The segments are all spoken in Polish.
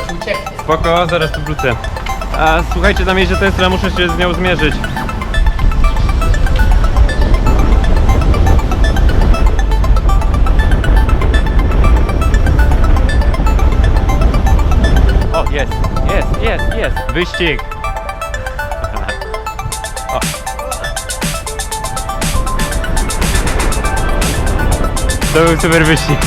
ucieknie. Spoko, zaraz tu wrócę. A słuchajcie, na mieście Tesla muszę się z nią zmierzyć. O, jest, jest, jest, jest. Wyścig. To był super wyścig.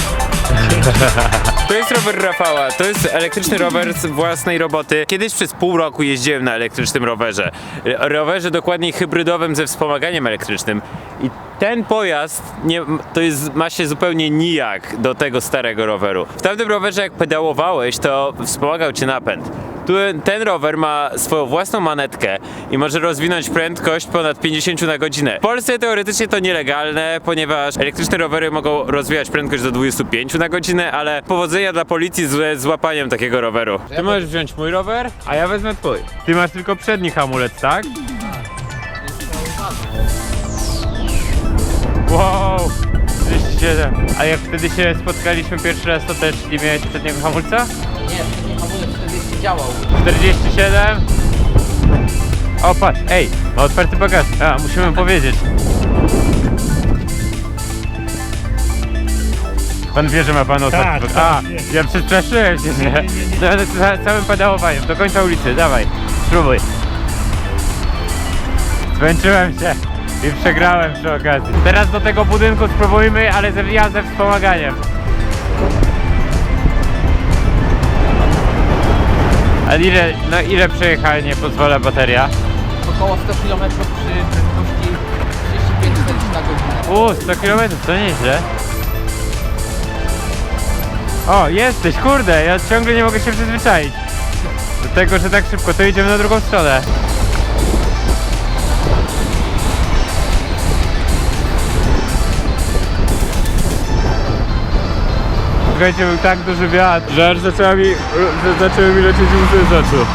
To jest rower Rafała, to jest elektryczny rower z własnej roboty. Kiedyś przez pół roku jeździłem na elektrycznym rowerze. Rowerze dokładniej hybrydowym ze wspomaganiem elektrycznym. I ten pojazd nie, to jest, ma się zupełnie nijak do tego starego roweru. W tamtym rowerze jak pedałowałeś, to wspomagał cię napęd. Tu, ten rower ma swoją własną manetkę i może rozwinąć prędkość ponad 50 na godzinę. W Polsce teoretycznie to nielegalne, ponieważ elektryczne rowery mogą rozwijać prędkość do 25 na godzinę, ale powodzenia dla policji z złapaniem takiego roweru. Ty możesz wziąć mój rower, a ja wezmę twój. Ty masz tylko przedni hamulec, tak? Wow! 37. A jak wtedy się spotkaliśmy pierwszy raz, to też nie miałeś przedniego hamulca? Działał. 47. O, patrz, ej, ma otwarty bagaż. A, musimy powiedzieć. Pan wie, że ma pan otwarty Tak, bagaż. tak, A, wiem. ja przestraszyłem się, nie? No, ale za całym pedałowaniem, do końca ulicy, dawaj, spróbuj. Zmęczyłem się i przegrałem przy okazji. Teraz do tego budynku spróbujmy, ale ze wjazdem wspomaganiem. Ale ile, no ile przejechanie pozwala bateria? Około 100 km przy prędkości 35-40 na godzinę. U, 100 km to nieźle. O, jesteś, kurde, ja ciągle nie mogę się przyzwyczaić. Do tego, że tak szybko, to idziemy na drugą stronę. Słuchajcie, był tak duży wiatr, że aż zaczęła mi, że zaczęły mi lecieć łzy z oczu.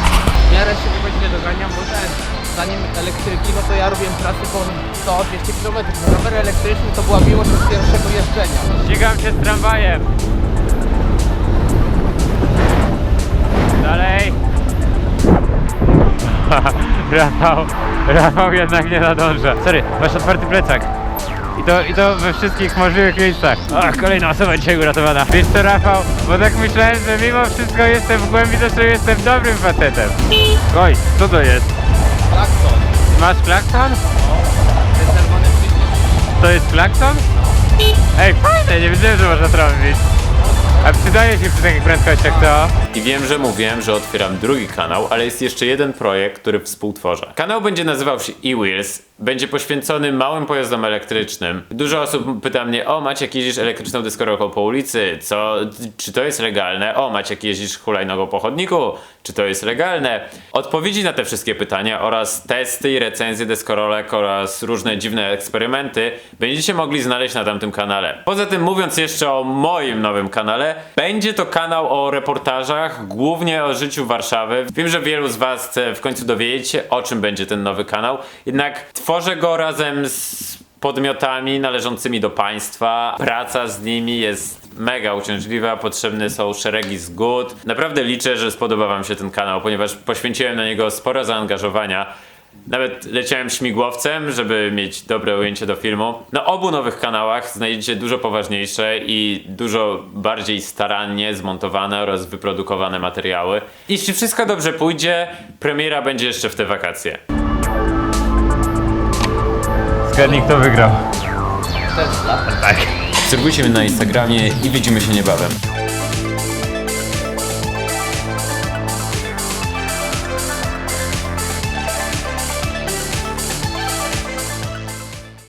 W miarę szybko źle doganiam, bo ten, zanim elektryki, no to ja robiłem trasy po 100-200 km. Rower elektryczny to była miłość od pierwszego jeżdżenia. Ścigam się z tramwajem. Dalej. Rafał, Rafał jednak nie nadąża. Sorry, masz otwarty plecak. I to, I to we wszystkich możliwych miejscach. Ach, kolejna osoba dzisiaj uratowana. Wiesz co, Rafał? Bo tak myślałem, że mimo wszystko jestem w głębi duszu, jestem dobrym facetem. Oj, co to jest? Klakson, Masz klakson? przycisk. To jest klakson? Ej, fajne, nie wiedziałem, że można trąbić. A przydaje się przy takich prędkościach to? I wiem, że mówiłem, że otwieram drugi kanał, ale jest jeszcze jeden projekt, który współtworzę. Kanał będzie nazywał się e-Wheels, będzie poświęcony małym pojazdom elektrycznym. Dużo osób pyta mnie, o Maciek jeździsz elektryczną deskorolką po ulicy, co, czy to jest legalne? O Maciek jeździsz hulajnogą po chodniku, czy to jest legalne? Odpowiedzi na te wszystkie pytania oraz testy i recenzje deskorolek oraz różne dziwne eksperymenty będziecie mogli znaleźć na tamtym kanale. Poza tym mówiąc jeszcze o moim nowym kanale, będzie to kanał o reportażach, głównie o życiu Warszawy. Wiem, że wielu z Was chce w końcu dowiedzieć się, o czym będzie ten nowy kanał, jednak tworzę go razem z podmiotami należącymi do państwa. Praca z nimi jest mega uciążliwa, potrzebne są szeregi zgód. Naprawdę liczę, że spodoba Wam się ten kanał, ponieważ poświęciłem na niego sporo zaangażowania. Nawet leciałem śmigłowcem, żeby mieć dobre ujęcie do filmu. Na obu nowych kanałach znajdziecie dużo poważniejsze i dużo bardziej starannie zmontowane oraz wyprodukowane materiały. Jeśli wszystko dobrze pójdzie, premiera będzie jeszcze w te wakacje. Zgadnij kto wygrał. Tesla. Obserwujcie mnie na Instagramie i widzimy się niebawem.